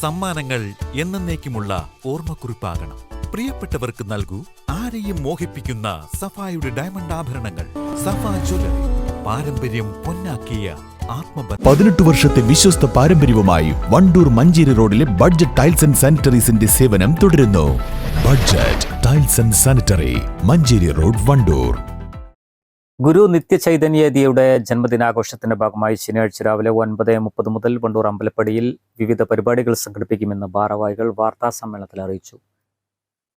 സമ്മാനങ്ങൾ എന്നേക്കുമുള്ള ഓർമ്മക്കുറിപ്പാകണം. പ്രിയപ്പെട്ടവർക്ക് നൽകൂ ആരെയും മോഹിപ്പിക്കുന്ന സഫായുടെ ഡയമണ്ട് ആഭരണങ്ങൾ. സഫ ജ്വല്ലറി പാരമ്പര്യം പൊന്നാക്കിയ പതിനെട്ട് വർഷത്തെ വിശ്വസ്ത പാരമ്പര്യവുമായി വണ്ടൂർ മഞ്ചേരി റോഡിലെ ബഡ്ജറ്റ് ടൈൽസ് ആൻഡ് സാനിറ്ററീസിന്റെ സേവനം തുടരുന്നു. Budget tiles and sanitary Manjeri road Wandoor. Guru നിത്യചൈതന്യതിയുടെ ജന്മദിനാഘോഷത്തിന്റെ ഭാഗമായി ശനിയാഴ്ച രാവിലെ ഒൻപത് മുപ്പത് മുതൽ വണ്ടൂർ അമ്പലപ്പടിയിൽ വിവിധ പരിപാടികൾ സംഘടിപ്പിക്കുമെന്ന് ഭാരവാഹികൾ വാർത്താ സമ്മേളനത്തിൽ അറിയിച്ചു.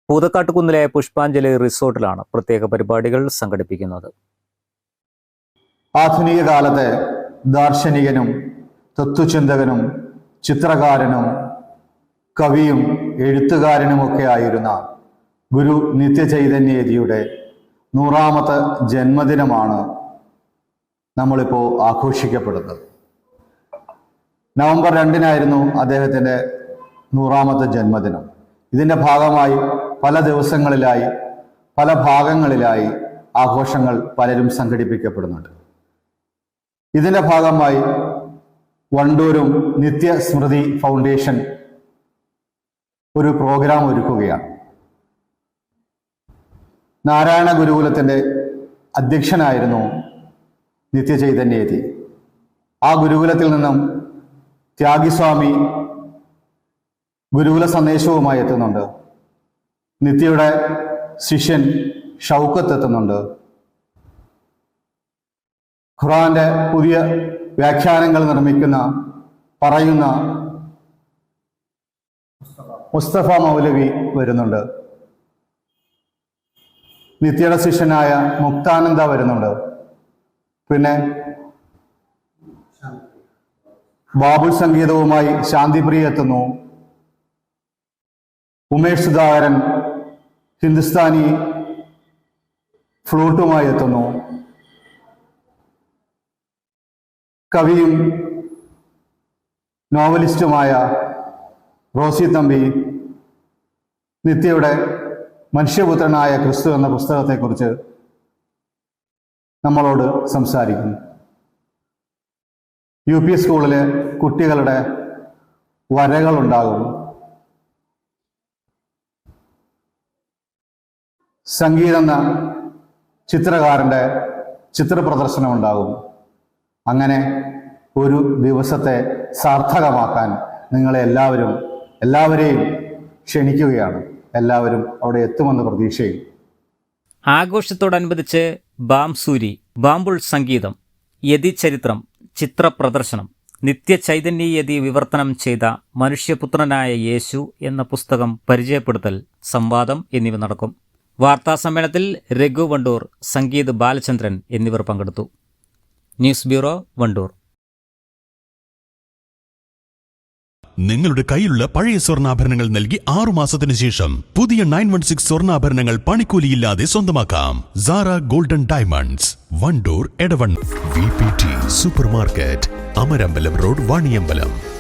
പൂതക്കാട്ടുകുന്നിലെ പുഷ്പാഞ്ജലി റിസോർട്ടിലാണ് പ്രത്യേക പരിപാടികൾ സംഘടിപ്പിക്കുന്നത്. ആധുനിക കാലത്തെ ദാർശനികനും തത്വചിന്തകനും ചിത്രകാരനും കവിയും എഴുത്തുകാരനുമൊക്കെ ആയിരുന്ന ഗുരു നിത്യചൈതന്യജിയുടെ നൂറാമത്തെ ജന്മദിനമാണ് നമ്മളിപ്പോൾ ആഘോഷിക്കപ്പെടുന്നത്. നവംബർ രണ്ടിനായിരുന്നു അദ്ദേഹത്തിന്റെ നൂറാമത്തെ ജന്മദിനം. ഇതിന്റെ ഭാഗമായി പല ദിവസങ്ങളിലായി പല ഭാഗങ്ങളിലായി ആഘോഷങ്ങൾ പലരും സംഘടിപ്പിക്കപ്പെടുന്നുണ്ട്. ഇതിന്റെ ഭാഗമായി വണ്ടൂരും നിത്യസ്മൃതി ഫൗണ്ടേഷൻ ഒരു പ്രോഗ്രാം ഒരുക്കുകയാണ്. നാരായണ ഗുരുകുലത്തിന്റെ അധ്യക്ഷനായിരുന്നു നിത്യചൈതന്യേതി ആ ഗുരുകുലത്തിൽ നിന്നും ത്യാഗിസ്വാമി ഗുരുകുല സന്ദേശവുമായി എത്തുന്നുണ്ട്. നിത്യയുടെ ശിഷ്യൻ ഷൗക്കത്ത് എത്തുന്നുണ്ട്. ഖുറാന്റെ പുതിയ വ്യാഖ്യാനങ്ങൾ നിർമ്മിക്കുന്ന പറയുന്ന മുസ്തഫ മൗലവി വരുന്നുണ്ട്. നിത്യയുടെ ശിഷ്യനായ മുക്താനന്ദ വരുന്നുണ്ട്. പിന്നെ ബാബു സംഗീതവുമായി ശാന്തിപ്രിയ എത്തുന്നു. ഉമേഷ് സുധാകരൻ ഹിന്ദുസ്ഥാനി ഫ്ലൂട്ടുമായി എത്തുന്നു. കവിയും നോവലിസ്റ്റുമായ റോസി തമ്പി നിത്യയുടെ മനുഷ്യപുത്രനായ ക്രിസ്തു എന്ന പുസ്തകത്തെക്കുറിച്ച് നമ്മളോട് സംസാരിക്കുന്നു. യു പി സ്കൂളിലെ കുട്ടികളുടെ വരകളുണ്ടാകും സംഗീത എന്ന ചിത്രകാരന്റെ ചിത്രപ്രദർശനം ഉണ്ടാകും അങ്ങനെ ഒരു ദിവസത്തെ സാർത്ഥകമാക്കാൻ നിങ്ങളെ എല്ലാവരും എല്ലാവരെയും ക്ഷണിക്കുകയാണ്. എല്ലാവരും അവിടെ എത്തുമെന്ന് പ്രതീക്ഷയും ആഘോഷത്തോടനുബന്ധിച്ച് ബാംസൂരി ബാംബുൾ സംഗീതം യതിചരിത്രം ചിത്രപ്രദർശനം നിത്യചൈതന്യ യതി വിവർത്തനം ചെയ്ത മനുഷ്യപുത്രനായ യേശു എന്ന പുസ്തകം പരിചയപ്പെടുത്തൽ സംവാദം എന്നിവ നടക്കും. വാർത്താ സമ്മേളനത്തിൽ രഘു വണ്ടൂർ സംഗീത് ബാലചന്ദ്രൻ എന്നിവർ പങ്കെടുത്തു. News bureau Wandoor. നിങ്ങളുടെ കയ്യിലുള്ള പഴയ സ്വർണാഭരണങ്ങൾ നൽകി ആറു മാസത്തിനു ശേഷം പുതിയ നയൻ വൺ സിക്സ് സ്വർണാഭരണങ്ങൾ പണിക്കൂലിയില്ലാതെ സ്വന്തമാക്കാം. Sara golden diamonds Wandoor എടവൺ super market Amarambalam road Vaniyambalam.